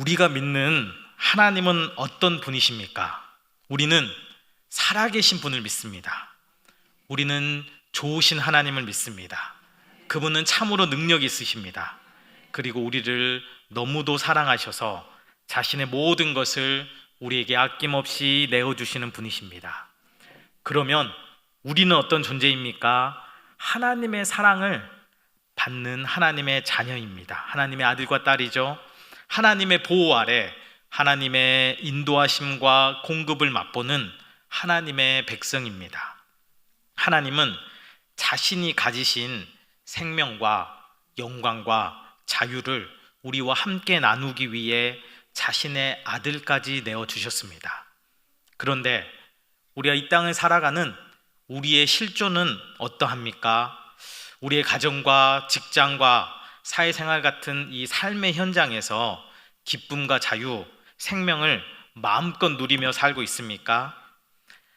우리가 믿는 하나님은 어떤 분이십니까? 우리는 살아계신 분을 믿습니다. 우리는 좋으신 하나님을 믿습니다. 그분은 참으로 능력 있으십니다. 그리고 우리를 너무도 사랑하셔서 자신의 모든 것을 우리에게 아낌없이 내어주시는 분이십니다. 그러면 우리는 어떤 존재입니까? 하나님의 사랑을 받는 하나님의 자녀입니다. 하나님의 아들과 딸이죠. 하나님의 보호 아래 하나님의 인도하심과 공급을 맛보는 하나님의 백성입니다. 하나님은 자신이 가지신 생명과 영광과 자유를 우리와 함께 나누기 위해 자신의 아들까지 내어 주셨습니다. 그런데 우리가 이 땅을 살아가는 우리의 실존은 어떠합니까? 우리의 가정과 직장과 사회생활 같은 이 삶의 현장에서 기쁨과 자유, 생명을 마음껏 누리며 살고 있습니까?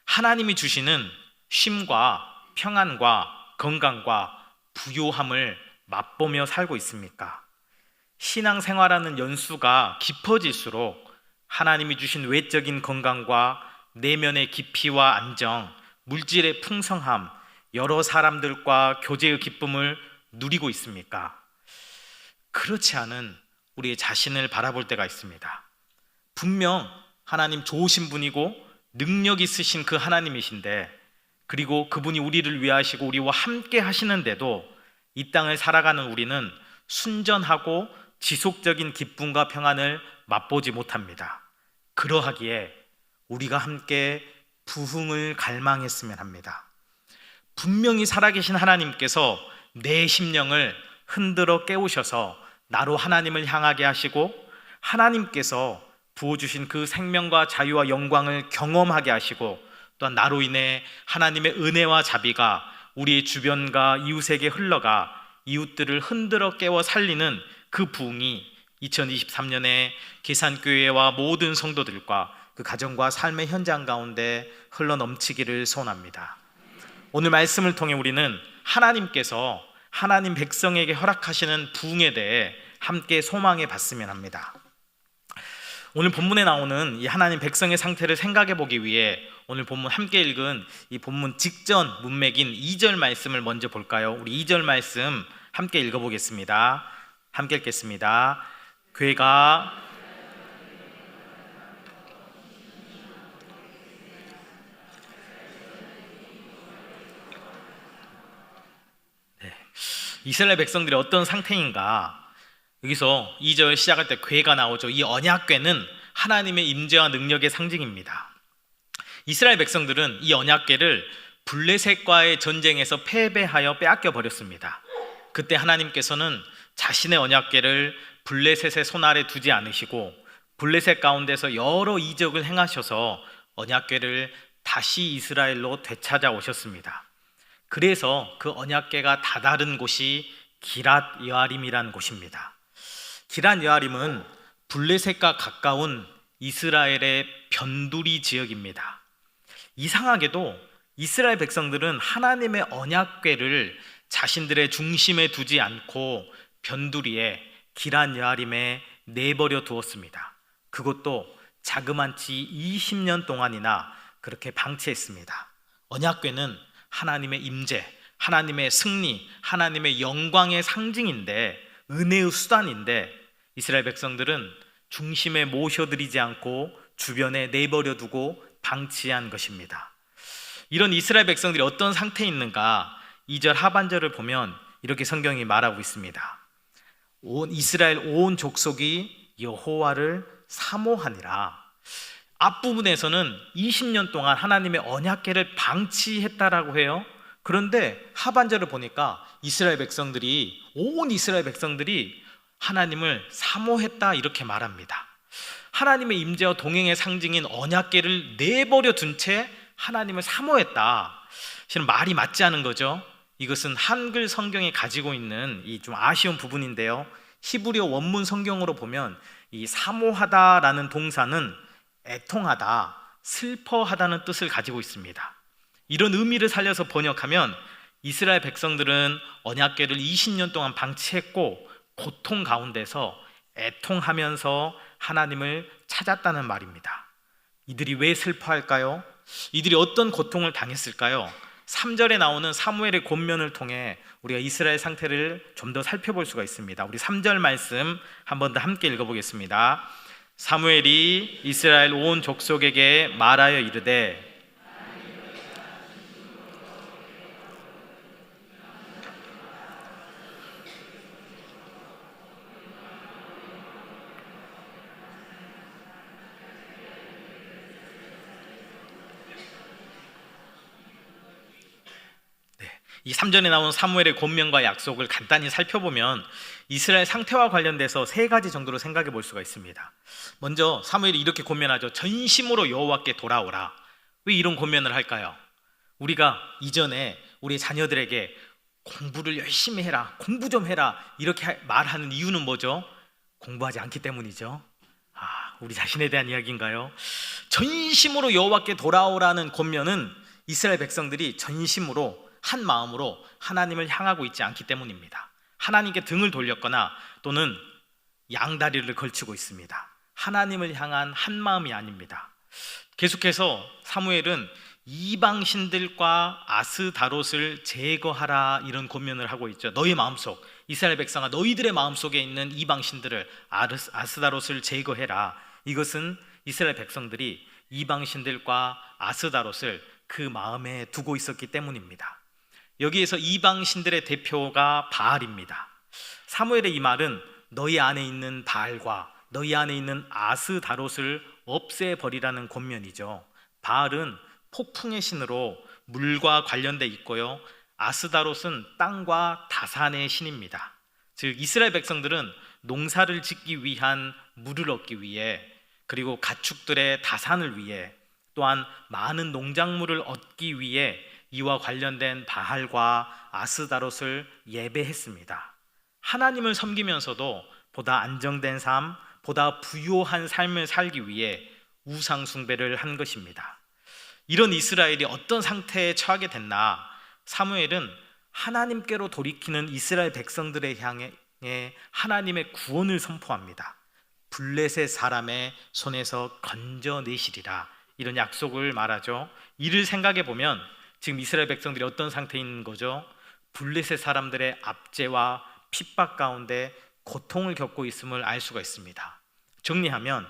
하나님이 주시는 쉼과 평안과 건강과 부요함을 맛보며 살고 있습니까? 신앙생활하는 연수가 깊어질수록 하나님이 주신 외적인 건강과 내면의 깊이와 안정, 물질의 풍성함, 여러 사람들과 교제의 기쁨을 누리고 있습니까? 그렇지 않은 우리의 자신을 바라볼 때가 있습니다. 분명 하나님 좋으신 분이고 능력 있으신 그 하나님이신데 그리고 그분이 우리를 위하시고 우리와 함께 하시는데도 이 땅을 살아가는 우리는 순전하고 지속적인 기쁨과 평안을 맛보지 못합니다. 그러하기에 우리가 함께 부흥을 갈망했으면 합니다. 분명히 살아계신 하나님께서 내 심령을 흔들어 깨우셔서 나로 하나님을 향하게 하시고 하나님께서 부어주신 그 생명과 자유와 영광을 경험하게 하시고 또한 나로 인해 하나님의 은혜와 자비가 우리의 주변과 이웃에게 흘러가 이웃들을 흔들어 깨워 살리는 그 부흥이 2023년에 계산교회와 모든 성도들과 그 가정과 삶의 현장 가운데 흘러 넘치기를 소원합니다. 오늘 말씀을 통해 우리는 하나님께서 하나님 백성에게 허락하시는 부흥에 대해 함께 소망해 봤으면 합니다. 오늘 본문에 나오는 이 하나님 백성의 상태를 생각해 보기 위해 오늘 본문 함께 읽은 이 본문 직전 문맥인 2절 말씀을 먼저 볼까요? 우리 2절 말씀 함께 읽어 보겠습니다. 함께 읽겠습니다. 괴가 이스라엘 백성들이 어떤 상태인가? 여기서 2절 시작할 때 괴가 나오죠. 이 언약궤는 하나님의 임재와 능력의 상징입니다. 이스라엘 백성들은 이 언약궤를 블레셋과의 전쟁에서 패배하여 빼앗겨 버렸습니다. 그때 하나님께서는 자신의 언약궤를 블레셋의 손 아래 두지 않으시고 블레셋 가운데서 여러 이적을 행하셔서 언약궤를 다시 이스라엘로 되찾아 오셨습니다. 그래서 그 언약궤가 다다른 곳이 기랏 여아림이라는 곳입니다. 기랏 여아림은 블레셋과 가까운 이스라엘의 변두리 지역입니다. 이상하게도 이스라엘 백성들은 하나님의 언약궤를 자신들의 중심에 두지 않고 변두리에 기란 여아림에 내버려 두었습니다. 그것도 자그만치 20년 동안이나 그렇게 방치했습니다. 언약궤는 하나님의 임재, 하나님의 승리, 하나님의 영광의 상징인데 은혜의 수단인데 이스라엘 백성들은 중심에 모셔드리지 않고 주변에 내버려 두고 방치한 것입니다. 이런 이스라엘 백성들이 어떤 상태에 있는가 2절 하반절을 보면 이렇게 성경이 말하고 있습니다. 온 이스라엘 온 족속이 여호와를 사모하니라. 앞부분에서는 20년 동안 하나님의 언약궤를 방치했다라고 해요. 그런데 하반절을 보니까 이스라엘 백성들이 온 이스라엘 백성들이 하나님을 사모했다 이렇게 말합니다. 하나님의 임재와 동행의 상징인 언약궤를 내버려 둔 채 하나님을 사모했다. 실은 말이 맞지 않은 거죠. 이것은 한글 성경에 가지고 있는 이 좀 아쉬운 부분인데요. 히브리어 원문 성경으로 보면 이 사모하다라는 동사는 애통하다, 슬퍼하다는 뜻을 가지고 있습니다. 이런 의미를 살려서 번역하면 이스라엘 백성들은 언약궤를 20년 동안 방치했고 고통 가운데서 애통하면서 하나님을 찾았다는 말입니다. 이들이 왜 슬퍼할까요? 이들이 어떤 고통을 당했을까요? 3절에 나오는 사무엘의 권면을 통해 우리가 이스라엘 상태를 좀 더 살펴볼 수가 있습니다. 우리 3절 말씀 한 번 더 함께 읽어보겠습니다. 사무엘이 이스라엘 온 족속에게 말하여 이르되 이 3절에 나온 사무엘의 권면과 약속을 간단히 살펴보면 이스라엘 상태와 관련돼서 세 가지 정도로 생각해 볼 수가 있습니다. 먼저 사무엘이 이렇게 권면하죠. 전심으로 여호와께 돌아오라. 왜 이런 권면을 할까요? 우리가 이전에 우리 자녀들에게 공부를 열심히 해라. 공부 좀 해라. 이렇게 말하는 이유는 뭐죠? 공부하지 않기 때문이죠. 아, 우리 자신에 대한 이야기인가요? 전심으로 여호와께 돌아오라는 권면은 이스라엘 백성들이 전심으로 한 마음으로 하나님을 향하고 있지 않기 때문입니다. 하나님께 등을 돌렸거나 또는 양다리를 걸치고 있습니다. 하나님을 향한 한 마음이 아닙니다. 계속해서 사무엘은 이방 신들과 아스다롯을 제거하라 이런 권면을 하고 있죠. 너희 마음속 이스라엘 백성아 너희들의 마음속에 있는 이방 신들을 아스다롯을 제거해라. 이것은 이스라엘 백성들이 이방 신들과 아스다롯을 그 마음에 두고 있었기 때문입니다. 여기에서 이방 신들의 대표가 바알입니다. 사무엘의 이 말은 너희 안에 있는 바알과 너희 안에 있는 아스다롯을 없애버리라는 권면이죠. 바알은 폭풍의 신으로 물과 관련돼 있고요. 아스다롯은 땅과 다산의 신입니다. 즉 이스라엘 백성들은 농사를 짓기 위한 물을 얻기 위해 그리고 가축들의 다산을 위해 또한 많은 농작물을 얻기 위해 이와 관련된 바할과 아스다롯을 예배했습니다. 하나님을 섬기면서도 보다 안정된 삶, 보다 부유한 삶을 살기 위해 우상 숭배를 한 것입니다. 이런 이스라엘이 어떤 상태에 처하게 됐나? 사무엘은 하나님께로 돌이키는 이스라엘 백성들의 향해 하나님의 구원을 선포합니다. 블레셋 사람의 손에서 건져내시리라 이런 약속을 말하죠. 이를 생각해 보면 지금 이스라엘 백성들이 어떤 상태인 거죠? 블레셋 사람들의 압제와 핍박 가운데 고통을 겪고 있음을 알 수가 있습니다. 정리하면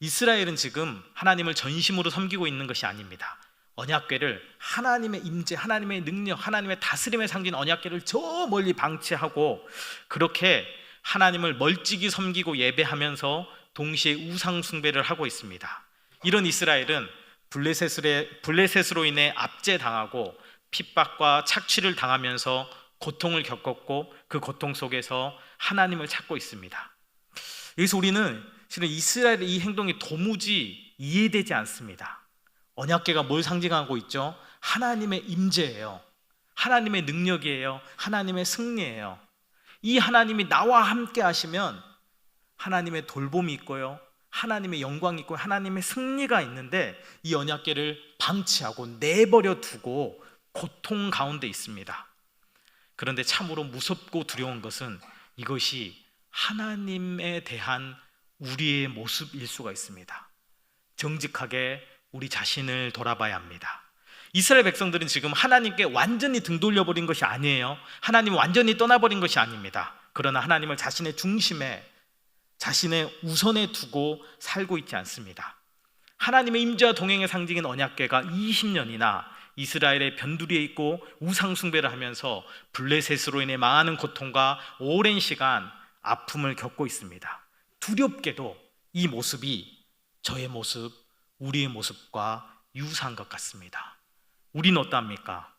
이스라엘은 지금 하나님을 전심으로 섬기고 있는 것이 아닙니다. 언약궤를 하나님의 임재, 하나님의 능력, 하나님의 다스림의 상징 언약궤를 저 멀리 방치하고 그렇게 하나님을 멀찍이 섬기고 예배하면서 동시에 우상 숭배를 하고 있습니다. 이런 이스라엘은 블레셋으로 인해 압제당하고 핍박과 착취를 당하면서 고통을 겪었고 그 고통 속에서 하나님을 찾고 있습니다. 여기서 우리는 실은 이스라엘의 이 행동이 도무지 이해되지 않습니다. 언약계가 뭘 상징하고 있죠? 하나님의 임재예요. 하나님의 능력이에요. 하나님의 승리예요. 이 하나님이 나와 함께 하시면 하나님의 돌봄이 있고요. 하나님의 영광이 있고 하나님의 승리가 있는데 이 언약계를 방치하고 내버려 두고 고통 가운데 있습니다. 그런데 참으로 무섭고 두려운 것은 이것이 하나님에 대한 우리의 모습일 수가 있습니다. 정직하게 우리 자신을 돌아봐야 합니다. 이스라엘 백성들은 지금 하나님께 완전히 등 돌려버린 것이 아니에요. 하나님 완전히 떠나버린 것이 아닙니다. 그러나 하나님을 자신의 중심에 자신의 우선에 두고 살고 있지 않습니다. 하나님의 임재와 동행의 상징인 언약궤가 20년이나 이스라엘의 변두리에 있고 우상 숭배를 하면서 블레셋으로 인해 망하는 고통과 오랜 시간 아픔을 겪고 있습니다. 두렵게도 이 모습이 저의 모습, 우리의 모습과 유사한 것 같습니다. 우리는 어떠합니까?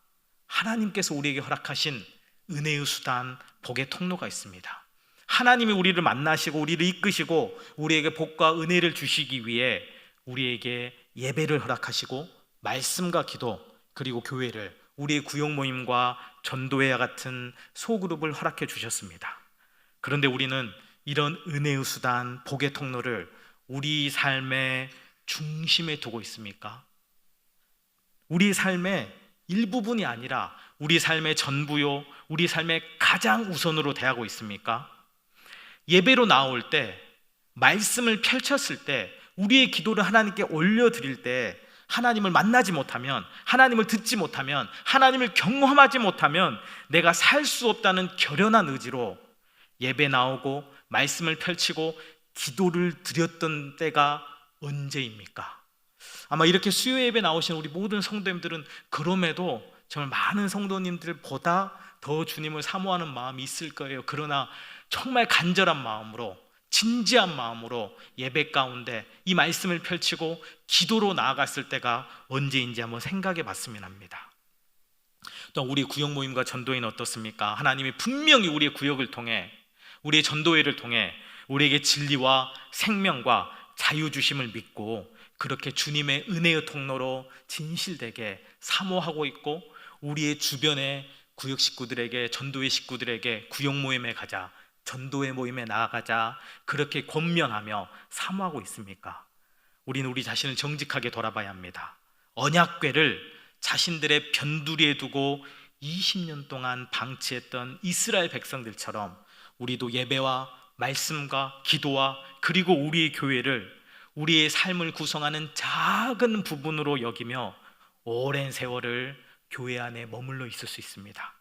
하나님께서 우리에게 허락하신 은혜의 수단, 복의 통로가 있습니다. 하나님이 우리를 만나시고 우리를 이끄시고 우리에게 복과 은혜를 주시기 위해 우리에게 예배를 허락하시고 말씀과 기도 그리고 교회를 우리의 구역 모임과 전도회와 같은 소그룹을 허락해 주셨습니다. 그런데 우리는 이런 은혜의 수단, 복의 통로를 우리 삶의 중심에 두고 있습니까? 우리 삶의 일부분이 아니라 우리 삶의 전부요, 우리 삶의 가장 우선으로 대하고 있습니까? 예배로 나올 때 말씀을 펼쳤을 때 우리의 기도를 하나님께 올려드릴 때 하나님을 만나지 못하면 하나님을 듣지 못하면 하나님을 경험하지 못하면 내가 살 수 없다는 결연한 의지로 예배 나오고 말씀을 펼치고 기도를 드렸던 때가 언제입니까? 아마 이렇게 수요 예배 나오신 우리 모든 성도님들은 그럼에도 정말 많은 성도님들보다 더 주님을 사모하는 마음이 있을 거예요. 그러나 정말 간절한 마음으로 진지한 마음으로 예배 가운데 이 말씀을 펼치고 기도로 나아갔을 때가 언제인지 한번 생각해 봤으면 합니다. 또 우리 구역 모임과 전도회는 어떻습니까? 하나님이 분명히 우리의 구역을 통해 우리의 전도회를 통해 우리에게 진리와 생명과 자유 주심을 믿고 그렇게 주님의 은혜의 통로로 진실되게 사모하고 있고 우리의 주변의 구역 식구들에게 전도회 식구들에게 구역 모임에 가자 전도회 모임에 나아가자 그렇게 권면하며 사모하고 있습니까? 우리는 우리 자신을 정직하게 돌아봐야 합니다. 언약궤를 자신들의 변두리에 두고 20년 동안 방치했던 이스라엘 백성들처럼 우리도 예배와 말씀과 기도와 그리고 우리의 교회를 우리의 삶을 구성하는 작은 부분으로 여기며 오랜 세월을 교회 안에 머물러 있을 수 있습니다.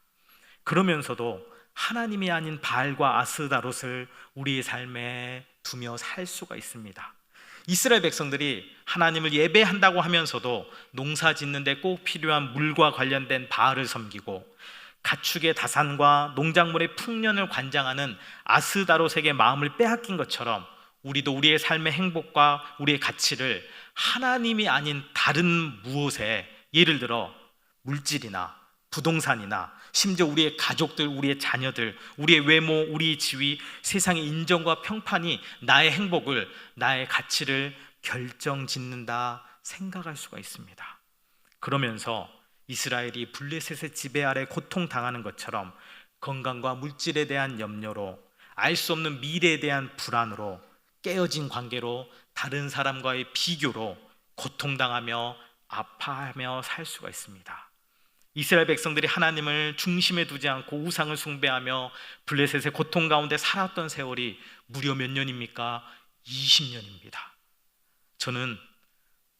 그러면서도 하나님이 아닌 바알과 아스다롯을 우리의 삶에 두며 살 수가 있습니다. 이스라엘 백성들이 하나님을 예배한다고 하면서도 농사 짓는데 꼭 필요한 물과 관련된 바알을 섬기고 가축의 다산과 농작물의 풍년을 관장하는 아스다롯에게 마음을 빼앗긴 것처럼 우리도 우리의 삶의 행복과 우리의 가치를 하나님이 아닌 다른 무엇에 예를 들어 물질이나 부동산이나 심지어 우리의 가족들, 우리의 자녀들, 우리의 외모, 우리의 지위, 세상의 인정과 평판이 나의 행복을, 나의 가치를 결정 짓는다 생각할 수가 있습니다. 그러면서 이스라엘이 블레셋의 지배 아래 고통당하는 것처럼 건강과 물질에 대한 염려로 알 수 없는 미래에 대한 불안으로 깨어진 관계로 다른 사람과의 비교로 고통당하며 아파하며 살 수가 있습니다. 이스라엘 백성들이 하나님을 중심에 두지 않고 우상을 숭배하며 블레셋의 고통 가운데 살았던 세월이 무려 몇 년입니까? 20년입니다. 저는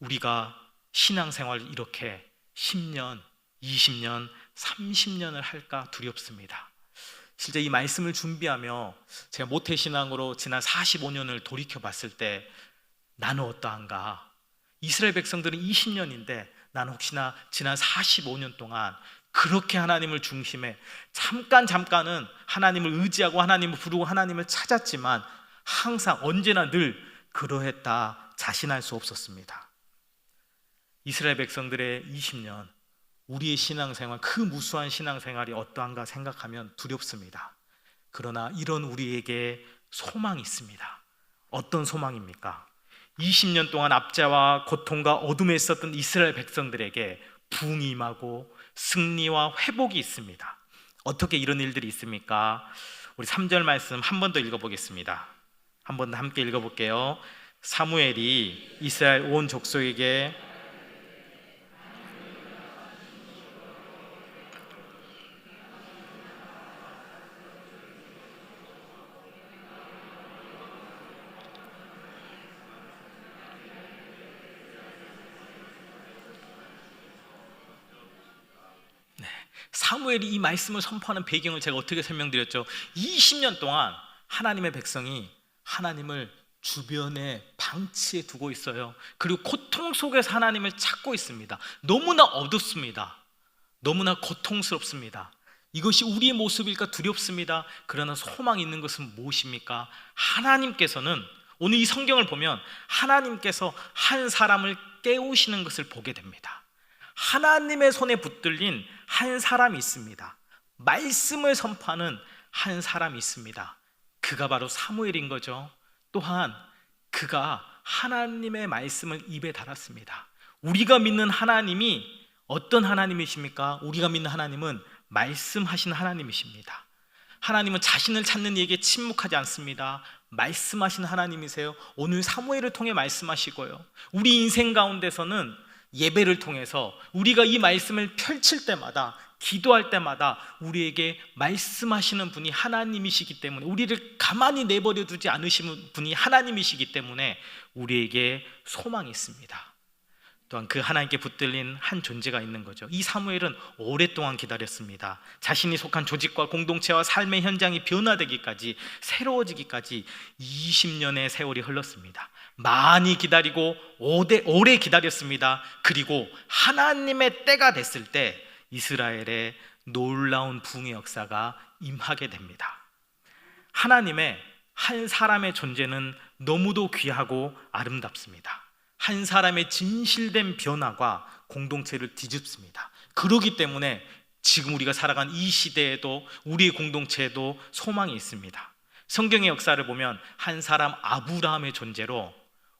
우리가 신앙생활 이렇게 10년, 20년, 30년을 할까 두렵습니다. 실제 이 말씀을 준비하며 제가 모태신앙으로 지난 45년을 돌이켜 봤을 때 나는 어떠한가? 이스라엘 백성들은 20년인데 나는 혹시나 지난 45년 동안 그렇게 하나님을 중심에 잠깐 잠깐은 하나님을 의지하고 하나님을 부르고 하나님을 찾았지만 항상 언제나 늘 그러했다 자신할 수 없었습니다. 이스라엘 백성들의 20년 우리의 신앙생활 그 무수한 신앙생활이 어떠한가 생각하면 두렵습니다. 그러나 이런 우리에게 소망이 있습니다. 어떤 소망입니까? 20년 동안 압제와 고통과 어둠에 있었던 이스라엘 백성들에게 부흥이 임하고 승리와 회복이 있습니다. 어떻게 이런 일들이 있습니까? 우리 3절 말씀 한 번 더 읽어보겠습니다. 한번더 함께 읽어볼게요. 사무엘이 이스라엘 온 족속에게 사무엘이 이 말씀을 선포하는 배경을 제가 어떻게 설명드렸죠? 20년 동안 하나님의 백성이 하나님을 주변에 방치해 두고 있어요. 그리고 고통 속에서 하나님을 찾고 있습니다. 너무나 어둡습니다. 너무나 고통스럽습니다. 이것이 우리의 모습일까 두렵습니다. 그러나 소망이 있는 것은 무엇입니까? 하나님께서는 오늘 이 성경을 보면 하나님께서 한 사람을 깨우시는 것을 보게 됩니다. 하나님의 손에 붙들린 한 사람이 있습니다. 말씀을 선포하는 한 사람이 있습니다. 그가 바로 사무엘인 거죠. 또한 그가 하나님의 말씀을 입에 달았습니다. 우리가 믿는 하나님이 어떤 하나님이십니까? 우리가 믿는 하나님은 말씀하신 하나님이십니다. 하나님은 자신을 찾는 이에게 침묵하지 않습니다. 말씀하신 하나님이세요. 오늘 사무엘을 통해 말씀하시고요. 우리 인생 가운데서는 예배를 통해서 우리가 이 말씀을 펼칠 때마다 기도할 때마다 우리에게 말씀하시는 분이 하나님이시기 때문에 우리를 가만히 내버려 두지 않으시는 분이 하나님이시기 때문에 우리에게 소망이 있습니다. 또한 그 하나님께 붙들린 한 존재가 있는 거죠. 이 사무엘은 오랫동안 기다렸습니다. 자신이 속한 조직과 공동체와 삶의 현장이 변화되기까지 새로워지기까지 20년의 세월이 흘렀습니다. 많이 기다리고 오래, 기다렸습니다. 그리고 하나님의 때가 됐을 때 이스라엘의 놀라운 붕의 역사가 임하게 됩니다. 하나님의 한 사람의 존재는 너무도 귀하고 아름답습니다. 한 사람의 진실된 변화가 공동체를 뒤집습니다. 그러기 때문에 지금 우리가 살아간 이 시대에도 우리의 공동체에도 소망이 있습니다. 성경의 역사를 보면 한 사람 아브라함의 존재로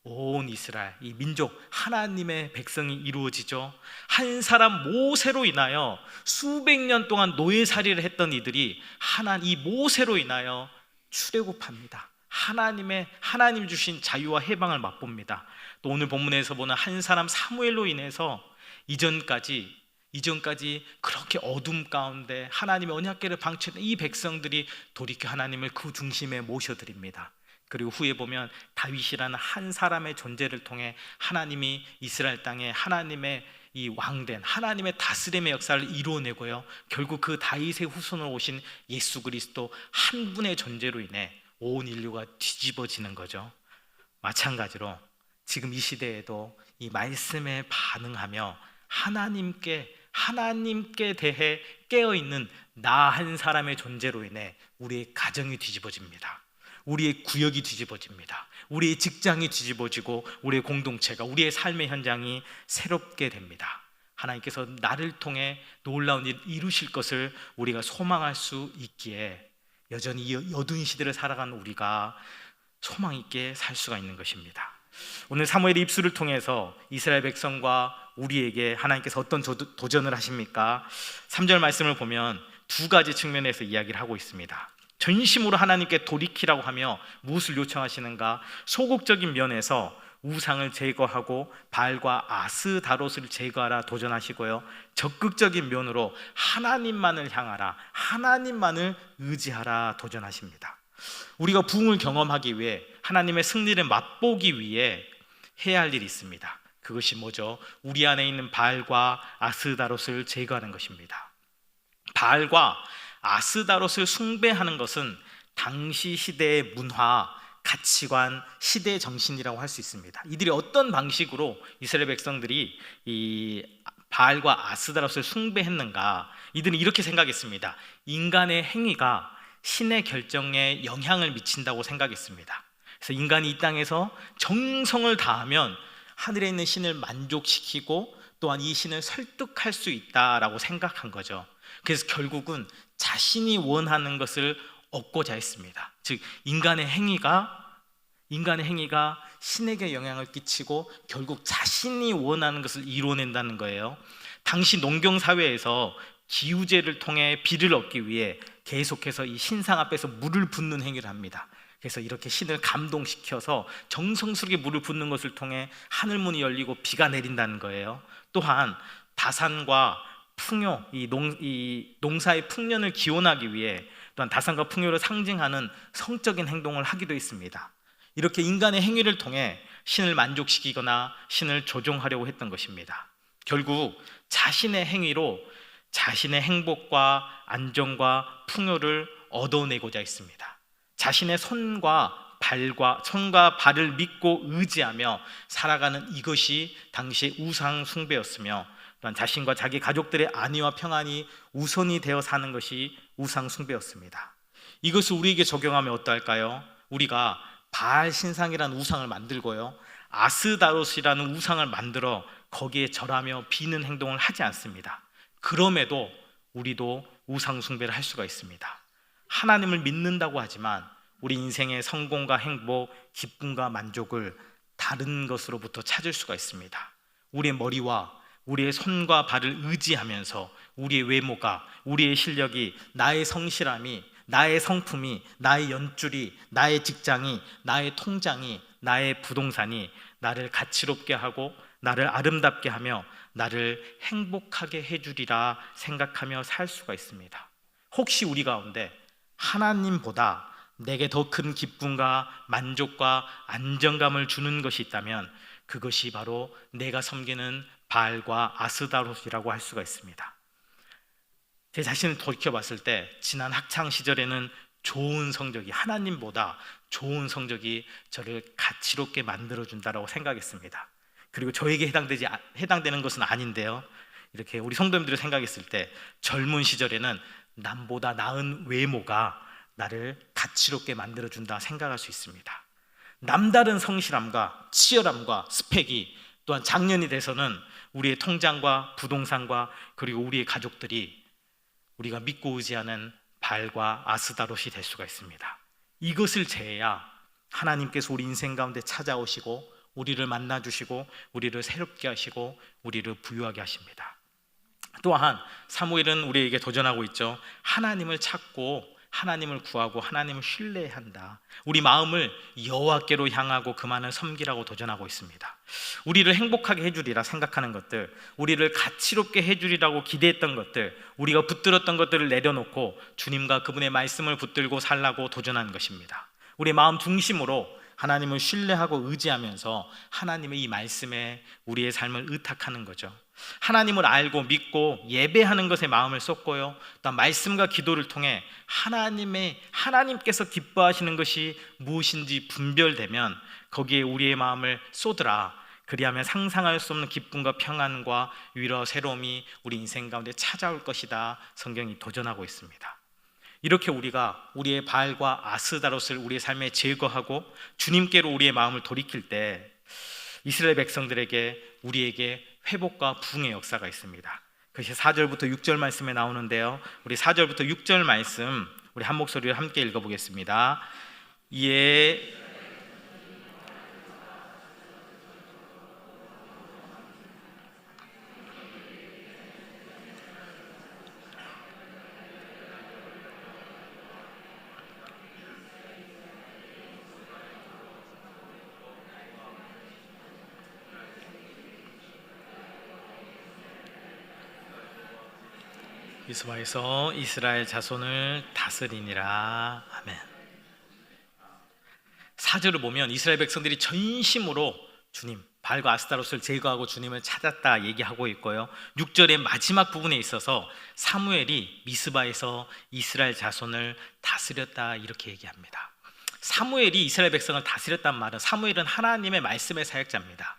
온 이스라엘 이 민족 하나님의 백성이 이루어지죠. 한 사람 모세로 인하여 수백 년 동안 노예 살이를 했던 이들이 하나 이 모세로 인하여 출애굽합니다. 하나님의 하나님 주신 자유와 해방을 맛봅니다. 또 오늘 본문에서 보는 한 사람 사무엘로 인해서 이전까지 이전까지 그렇게 어둠 가운데 하나님의 언약궤를 방치했던 이 백성들이 돌이켜 하나님을 그 중심에 모셔드립니다. 그리고 후에 보면 다윗이라는 한 사람의 존재를 통해 하나님이 이스라엘 땅에 하나님의 이 왕된 하나님의 다스림의 역사를 이루어내고요. 결국 그 다윗의 후손으로 오신 예수 그리스도 한 분의 존재로 인해 온 인류가 뒤집어지는 거죠. 마찬가지로 지금 이 시대에도 이 말씀에 반응하며 하나님께 하나님께 대해 깨어 있는 나 한 사람의 존재로 인해 우리의 가정이 뒤집어집니다. 우리의 구역이 뒤집어집니다. 우리의 직장이 뒤집어지고 우리의 공동체가 우리의 삶의 현장이 새롭게 됩니다. 하나님께서 나를 통해 놀라운 일 이루실 것을 우리가 소망할 수 있기에 여전히 이 어두운 시대를 살아가는 우리가 소망 있게 살 수가 있는 것입니다. 오늘 사무엘의 입술을 통해서 이스라엘 백성과 우리에게 하나님께서 어떤 조- 도전을 하십니까? 3절 말씀을 보면 두 가지 측면에서 이야기를 하고 있습니다. 전심으로 하나님께 돌이키라고 하며 무엇을 요청하시는가? 소극적인 면에서 우상을 제거하고 발과 아스다롯을 제거하라 도전하시고요. 적극적인 면으로 하나님만을 향하라, 하나님만을 의지하라 도전하십니다. 우리가 부흥을 경험하기 위해 하나님의 승리를 맛보기 위해 해야 할 일이 있습니다. 그것이 뭐죠? 우리 안에 있는 바알과 아스다롯을 제거하는 것입니다. 바알과 아스다롯을 숭배하는 것은 당시 시대의 문화, 가치관, 시대 정신이라고 할 수 있습니다. 이들이 어떤 방식으로 이스라엘 백성들이 이 바알과 아스다롯을 숭배했는가? 이들은 이렇게 생각했습니다. 인간의 행위가 신의 결정에 영향을 미친다고 생각했습니다. 그래서 인간이 이 땅에서 정성을 다하면 하늘에 있는 신을 만족시키고 또한 이 신을 설득할 수 있다라고 생각한 거죠. 그래서 결국은 자신이 원하는 것을 얻고자 했습니다. 즉 인간의 행위가 인간의 행위가 신에게 영향을 끼치고 결국 자신이 원하는 것을 이뤄낸다는 거예요. 당시 농경 사회에서 기우제를 통해 비를 얻기 위해 계속해서 이 신상 앞에서 물을 붓는 행위를 합니다. 그래서 이렇게 신을 감동시켜서 정성스럽게 물을 붓는 것을 통해 하늘문이 열리고 비가 내린다는 거예요. 또한 다산과 풍요, 이, 농, 이 농사의 풍년을 기원하기 위해 또한 다산과 풍요를 상징하는 성적인 행동을 하기도 했습니다. 이렇게 인간의 행위를 통해 신을 만족시키거나 신을 조종하려고 했던 것입니다. 결국 자신의 행위로 자신의 행복과 안정과 풍요를 얻어내고자 했습니다. 자신의 손과 발과 손과 발을 믿고 의지하며 살아가는 이것이 당시 우상 숭배였으며 또한 자신과 자기 가족들의 안위와 평안이 우선이 되어 사는 것이 우상 숭배였습니다. 이것을 우리에게 적용하면 어떨까요? 우리가 바알 신상이라는 우상을 만들고요. 아스다롯이라는 우상을 만들어 거기에 절하며 비는 행동을 하지 않습니다. 그럼에도 우리도 우상 숭배를 할 수가 있습니다. 하나님을 믿는다고 하지만 우리 인생의 성공과 행복, 기쁨과 만족을 다른 것으로부터 찾을 수가 있습니다. 우리의 머리와 우리의 손과 발을 의지하면서 우리의 외모가, 우리의 실력이, 나의 성실함이, 나의 성품이, 나의 연줄이, 나의 직장이, 나의 통장이, 나의 부동산이 나를 가치롭게 하고 나를 아름답게 하며 나를 행복하게 해주리라 생각하며 살 수가 있습니다. 혹시 우리 가운데 하나님보다 내게 더 큰 기쁨과 만족과 안정감을 주는 것이 있다면 그것이 바로 내가 섬기는 바알과 아스다롯이라고 할 수가 있습니다. 제 자신을 돌이켜봤을 때 지난 학창 시절에는 좋은 성적이 하나님보다 좋은 성적이 저를 가치롭게 만들어 준다라고 생각했습니다. 그리고 저에게 해당되지 해당되는 것은 아닌데요. 이렇게 우리 성도님들이 생각했을 때 젊은 시절에는 남보다 나은 외모가 나를 가치롭게 만들어 준다 생각할 수 있습니다. 남다른 성실함과 치열함과 스펙이 또한 작년이 돼서는 우리의 통장과 부동산과 그리고 우리의 가족들이 우리가 믿고 의지하는 발과 아스다롯이 될 수가 있습니다. 이것을 제해야 하나님께서 우리 인생 가운데 찾아오시고 우리를 만나 주시고 우리를 새롭게 하시고 우리를 부유하게 하십니다. 또한 사무엘은 우리에게 도전하고 있죠. 하나님을 찾고 하나님을 구하고 하나님을 신뢰한다. 우리 마음을 여호와께로 향하고 그만을 섬기라고 도전하고 있습니다. 우리를 행복하게 해주리라 생각하는 것들, 우리를 가치롭게 해주리라고 기대했던 것들, 우리가 붙들었던 것들을 내려놓고 주님과 그분의 말씀을 붙들고 살라고 도전하는 것입니다. 우리 마음 중심으로 하나님을 신뢰하고 의지하면서 하나님의 이 말씀에 우리의 삶을 의탁하는 거죠. 하나님을 알고 믿고 예배하는 것에 마음을 쏟고요. 또 말씀과 기도를 통해 하나님의 하나님께서 기뻐하시는 것이 무엇인지 분별되면 거기에 우리의 마음을 쏟으라. 그리하면 상상할 수 없는 기쁨과 평안과 위로 새로움이 우리 인생 가운데 찾아올 것이다. 성경이 도전하고 있습니다. 이렇게 우리가 우리의 바알과 아스다롯을 우리의 삶에 제거하고 주님께로 우리의 마음을 돌이킬 때 이스라엘 백성들에게 우리에게 회복과 부흥의 역사가 있습니다. 그것이 4절부터 6절 말씀에 나오는데요. 우리 4절부터 6절 말씀 우리 한 목소리로 함께 읽어 보겠습니다. 예 이스마에서 이스라엘 자손을 다스리니라 아멘. 사절을 보면 이스라엘 백성들이 전심으로 주님 발과 아스타롯을 제거하고 주님을 찾았다 얘기하고 있고요. 6절의 마지막 부분에 있어서 사무엘이 미스바에서 이스라엘 자손을 다스렸다 이렇게 얘기합니다. 사무엘이 이스라엘 백성을 다스렸단 말은 사무엘은 하나님의 말씀의 사역자입니다.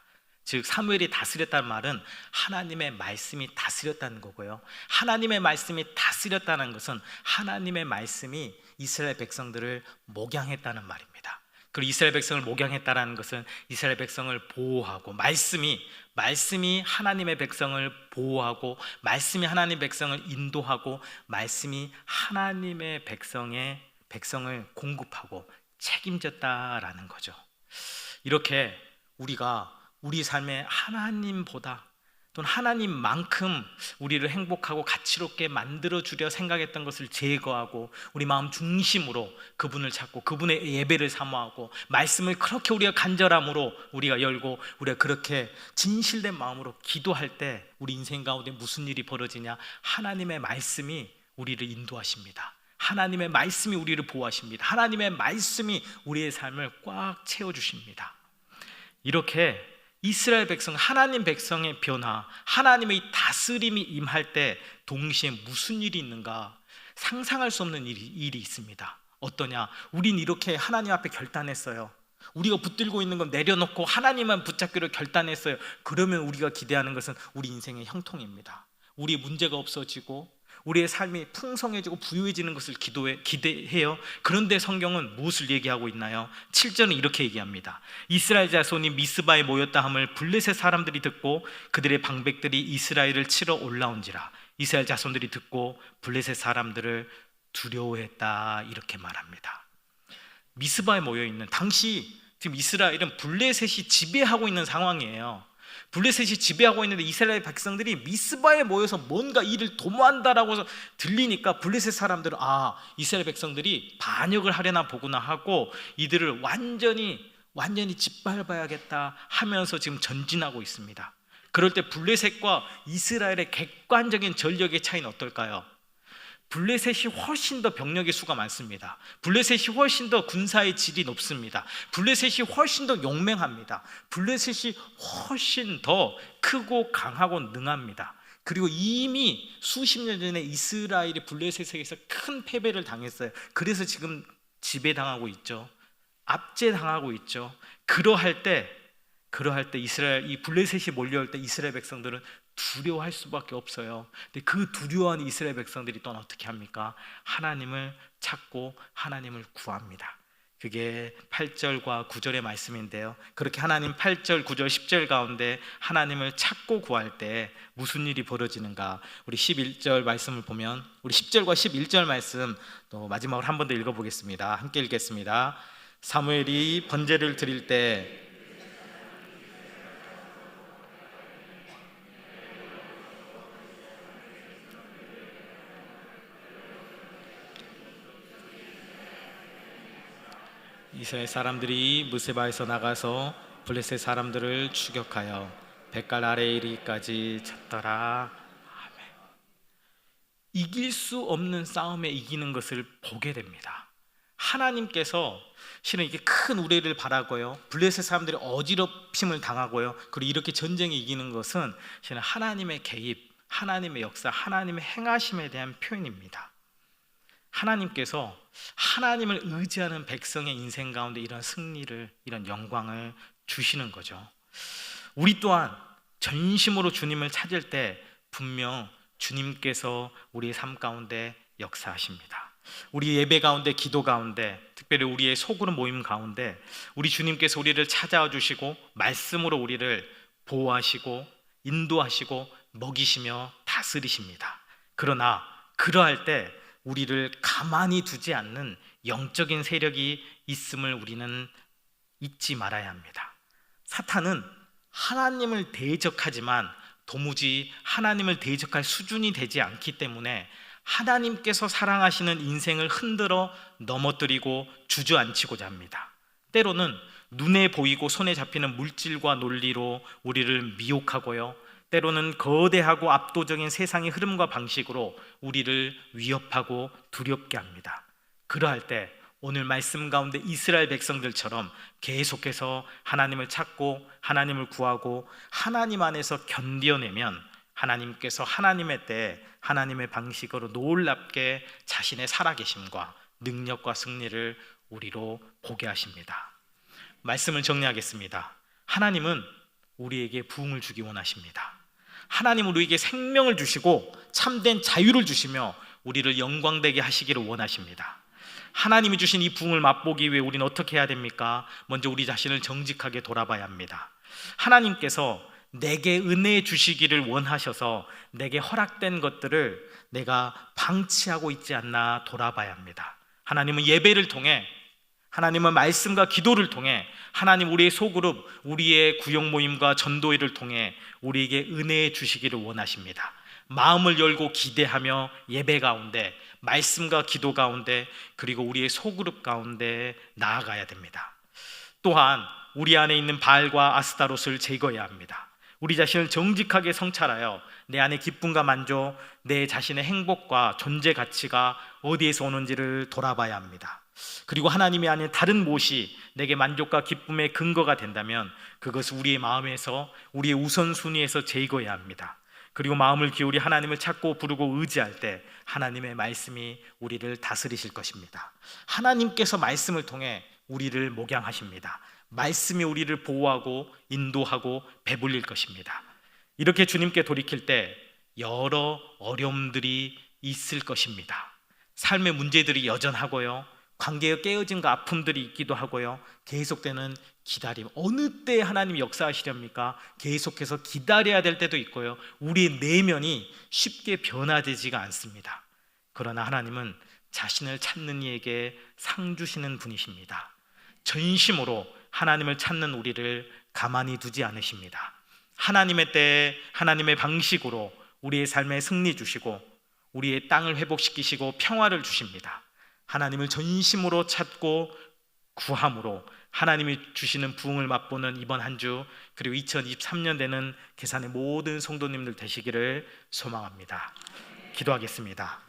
즉 사무엘이 다스렸다는 말은 하나님의 말씀이 다스렸다는 거고요. 하나님의 말씀이 다스렸다는 것은 하나님의 말씀이 이스라엘 백성들을 목양했다는 말입니다. 그리고 이스라엘 백성을 목양했다는 것은 이스라엘 백성을 보호하고 말씀이 말씀이 하나님의 백성을 보호하고 말씀이 하나님 백성을 인도하고 말씀이 하나님의 백성의 백성을 공급하고 책임졌다라는 거죠. 이렇게 우리가 우리 삶에 하나님보다 또는 하나님만큼 우리를 행복하고 가치롭게 만들어 주려 생각했던 것을 제거하고 우리 마음 중심으로 그분을 찾고 그분의 예배를 사모하고 말씀을 그렇게 우리가 간절함으로 우리가 열고 우리가 그렇게 진실된 마음으로 기도할 때 우리 인생 가운데 무슨 일이 벌어지냐 하나님의 말씀이 우리를 인도하십니다. 하나님의 말씀이 우리를 보호하십니다. 하나님의 말씀이 우리의 삶을 꽉 채워 주십니다. 이렇게 이스라엘 백성, 하나님 백성의 변화, 하나님의 다스림이 임할 때 동시에 무슨 일이 있는가 상상할 수 없는 일이, 일이 있습니다. 어떠냐? 우린 이렇게 하나님 앞에 결단했어요. 우리가 붙들고 있는 건 내려놓고 하나님만 붙잡기로 결단했어요. 그러면 우리가 기대하는 것은 우리 인생의 형통입니다. 우리 문제가 없어지고 우리의 삶이 풍성해지고 부유해지는 것을 기도해, 기대해요. 그런데 성경은 무엇을 얘기하고 있나요? 7절은 이렇게 얘기합니다. 이스라엘 자손이 미스바에 모였다 함을 블레셋 사람들이 듣고 그들의 방백들이 이스라엘을 치러 올라온지라. 이스라엘 자손들이 듣고 블레셋 사람들을 두려워했다 이렇게 말합니다. 미스바에 모여 있는 당시 지금 이스라엘은 블레셋이 지배하고 있는 상황이에요. 블레셋이 지배하고 있는데 이스라엘 백성들이 미스바에 모여서 뭔가 일을 도모한다라고 들리니까 블레셋 사람들은 아 이스라엘 백성들이 반역을 하려나 보구나 하고 이들을 완전히 완전히 짓밟아야겠다 하면서 지금 전진하고 있습니다. 그럴 때 블레셋과 이스라엘의 객관적인 전력의 차이는 어떨까요? 블레셋이 훨씬 더 병력의 수가 많습니다. 블레셋이 훨씬 더 군사의 질이 높습니다. 블레셋이 훨씬 더 용맹합니다. 블레셋이 훨씬 더 크고 강하고 능합니다. 그리고 이미 수십 년 전에 이스라엘이 블레셋에게서 큰 패배를 당했어요. 그래서 지금 지배당하고 있죠. 압제당하고 있죠. 그러할 때 그러할 때 이스라엘 이 블레셋이 몰려올 때 이스라엘 백성들은 두려워할 수밖에 없어요. 근데 그 두려워하는 이스라엘 백성들이 또 어떻게 합니까? 하나님을 찾고 하나님을 구합니다. 그게 8절과 9절의 말씀인데요. 그렇게 하나님 8절, 9절, 10절 가운데 하나님을 찾고 구할 때 무슨 일이 벌어지는가? 우리 11절 말씀을 보면 우리 10절과 11절 말씀 또 마지막으로 한 번 더 읽어 보겠습니다. 함께 읽겠습니다. 사무엘이 번제를 드릴 때 이스라엘 사람들이 무세바에서 나가서 블레셋 사람들을 추격하여 백갈 아래에 이르기까지 쳤더라. 아멘. 이길 수 없는 싸움에 이기는 것을 보게 됩니다. 하나님께서 실은 이게 큰 우레를 바라고요. 블레셋 사람들이 어지럽힘을 당하고요. 그리고 이렇게 전쟁에 이기는 것은 실은 하나님의 개입, 하나님의 역사, 하나님의 행하심에 대한 표현입니다. 하나님께서 하나님을 의지하는 백성의 인생 가운데 이런 승리를 이런 영광을 주시는 거죠. 우리 또한 전심으로 주님을 찾을 때 분명 주님께서 우리의 삶 가운데 역사하십니다. 우리 예배 가운데 기도 가운데 특별히 우리의 소그룹 모임 가운데 우리 주님께서 우리를 찾아와 주시고 말씀으로 우리를 보호하시고 인도하시고 먹이시며 다스리십니다. 그러나 그러할 때 우리를 가만히 두지 않는 영적인 세력이 있음을 우리는 잊지 말아야 합니다. 사탄은 하나님을 대적하지만 도무지 하나님을 대적할 수준이 되지 않기 때문에 하나님께서 사랑하시는 인생을 흔들어 넘어뜨리고 주저앉히고자 합니다. 때로는 눈에 보이고 손에 잡히는 물질과 논리로 우리를 미혹하고요. 때로는 거대하고 압도적인 세상의 흐름과 방식으로 우리를 위협하고 두렵게 합니다. 그러할 때 오늘 말씀 가운데 이스라엘 백성들처럼 계속해서 하나님을 찾고 하나님을 구하고 하나님 안에서 견뎌내면 하나님께서 하나님의 때 하나님의 방식으로 놀랍게 자신의 살아계심과 능력과 승리를 우리로 보게 하십니다. 말씀을 정리하겠습니다. 하나님은 우리에게 부흥을 주기 원하십니다. 하나님은 우리에게 생명을 주시고 참된 자유를 주시며 우리를 영광되게 하시기를 원하십니다. 하나님이 주신 이 부흥을 맛보기 위해 우리는 어떻게 해야 됩니까? 먼저 우리 자신을 정직하게 돌아봐야 합니다. 하나님께서 내게 은혜 주시기를 원하셔서 내게 허락된 것들을 내가 방치하고 있지 않나 돌아봐야 합니다. 하나님은 예배를 통해 하나님은 말씀과 기도를 통해 하나님 우리의 소그룹, 우리의 구역 모임과 전도회를 통해 우리에게 은혜 주시기를 원하십니다. 마음을 열고 기대하며 예배 가운데 말씀과 기도 가운데 그리고 우리의 소그룹 가운데 나아가야 됩니다. 또한 우리 안에 있는 바알과 아스타롯을 제거해야 합니다. 우리 자신을 정직하게 성찰하여 내 안의 기쁨과 만족, 내 자신의 행복과 존재 가치가 어디에서 오는지를 돌아봐야 합니다. 그리고 하나님이 아닌 다른 무엇이 내게 만족과 기쁨의 근거가 된다면 그것을 우리의 마음에서 우리의 우선순위에서 제거해야 합니다. 그리고 마음을 기울이 하나님을 찾고 부르고 의지할 때 하나님의 말씀이 우리를 다스리실 것입니다. 하나님께서 말씀을 통해 우리를 목양하십니다. 말씀이 우리를 보호하고 인도하고 배불릴 것입니다. 이렇게 주님께 돌이킬 때 여러 어려움들이 있을 것입니다. 삶의 문제들이 여전하고요. 관계가 깨어진과 아픔들이 있기도 하고요. 계속되는 기다림. 어느 때 하나님이 역사하시렵니까? 계속해서 기다려야 될 때도 있고요. 우리의 내면이 쉽게 변화되지가 않습니다. 그러나 하나님은 자신을 찾는 이에게 상 주시는 분이십니다. 전심으로 하나님을 찾는 우리를 가만히 두지 않으십니다. 하나님의 때에 하나님의 방식으로 우리의 삶에 승리 주시고 우리의 땅을 회복시키시고 평화를 주십니다. 하나님을 전심으로 찾고 구함으로 하나님이 주시는 부흥을 맛보는 이번 한 주 그리고 2023년 되는 계산의 모든 성도님들 되시기를 소망합니다. 기도하겠습니다.